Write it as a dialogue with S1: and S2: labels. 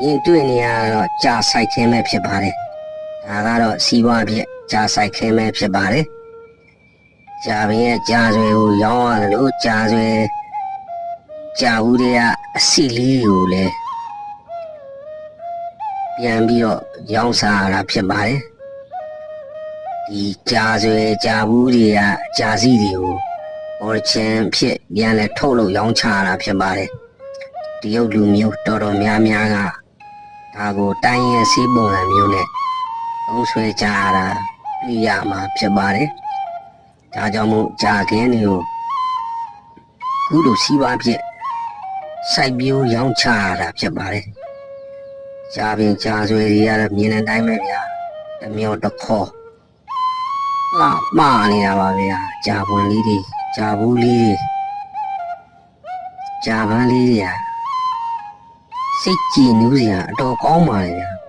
S1: ရင်တွေ့နေရတော့ကြာဆိုင်ခင်းပဲဖြစ်ပါတယ်ဒါကတော့စီးပွားဖြစ်ကြာဆိုင်ခင်းပဲဖြစ်ပါတယ်ကြာပင်ရဲ့ကြာဆွဲကိုရောင်းရတယ်လို့ကြာဆွဲကြာဘူးတွေကအစီလေးကိုလည်းပြန်ပြီးတော့ရောင်းစားရတာဖြစ်ပါတယ်ဒီကြာဆွဲကြာဘူးတွေကကြာစီတွေကိုဘော်ချင်ဖြစ်ပြန်လဲထုတ်လို့ရောင်းချရတာဖြစ်ပါတယ်တရုတ်လူမျိုးတော်တော်များများက ဒါကိုတိုင်းရင်စီးပုံစံမျိုးနဲ့သုံးဆွဲကြရတာတွေ့ရမှာဖြစ်ပါတယ်။ဒါကြောင့်မို့ဂျာကင်းတွေကိုကုလိုစီးပွားဖြစ်စိုက်ပျိုးရောင်းချရတာဖြစ်ပါတယ်။ဂျာပင်ဂျာဆွဲတွေကတော့မြင်တဲ့အတိုင်းပဲဗျာ။တစ်မျိုးတစ်ခေါ်လာမှားနေတာပါဗျာ။ဂျာပွန်လေးတွေဂျာဘူးလေးတွေဂျာပန်းလေးတွေဟာ စိတ်ကြည်နူးစရာအတော်ကောင်းပါလေဗျာ